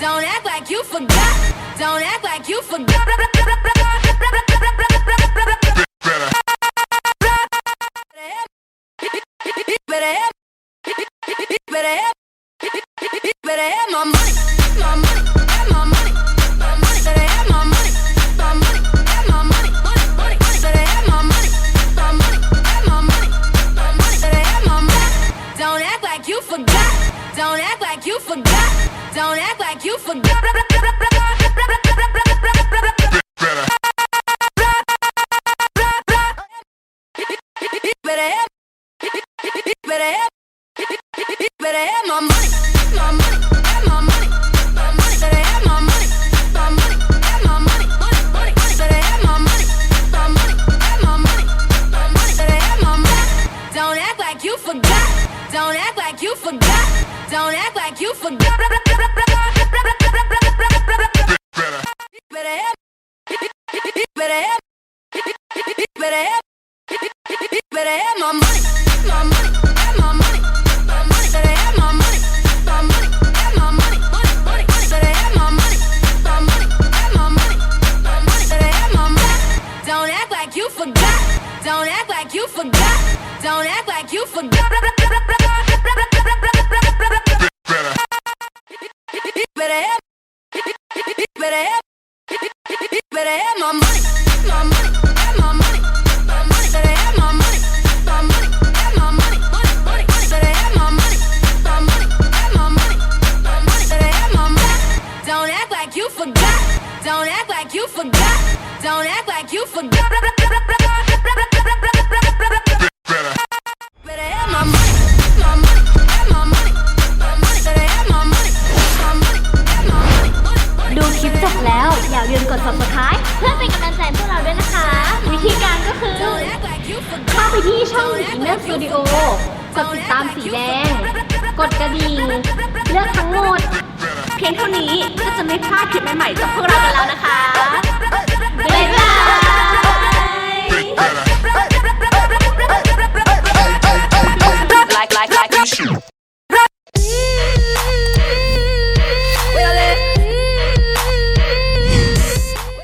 Don't act like you forgot. Don't act like you forgot. Forgot. Don't act like you forgot. Better have, better have, better have my money. Don't act like you forgot. Don't act like you forgot. Don't act like you forgot. Better better better better have my money, my money, have my money, my money, better have my money, my money, better have my money, my money, better have my money. Don't act like you forgot. Don't act like you forgot. Don't act like you forgot. Don't act like you forgot. Don't act like you forgot. แล้วอย่าลืมกด subscribe เพื่อเป็นกำลังใจพวกเราด้วยนะคะ วิธีการก็คือเข้าไปที่ช่อง Inner Studio กดติดตามสีแดง กดกระดิ่งเลือกทั้งหมด เพียงเท่านี้ก็จะไม่พลาดคลิปใหม่ๆจากพวกเรากันแล้วนะคะบ๊ายบาย like, like, like you shoot.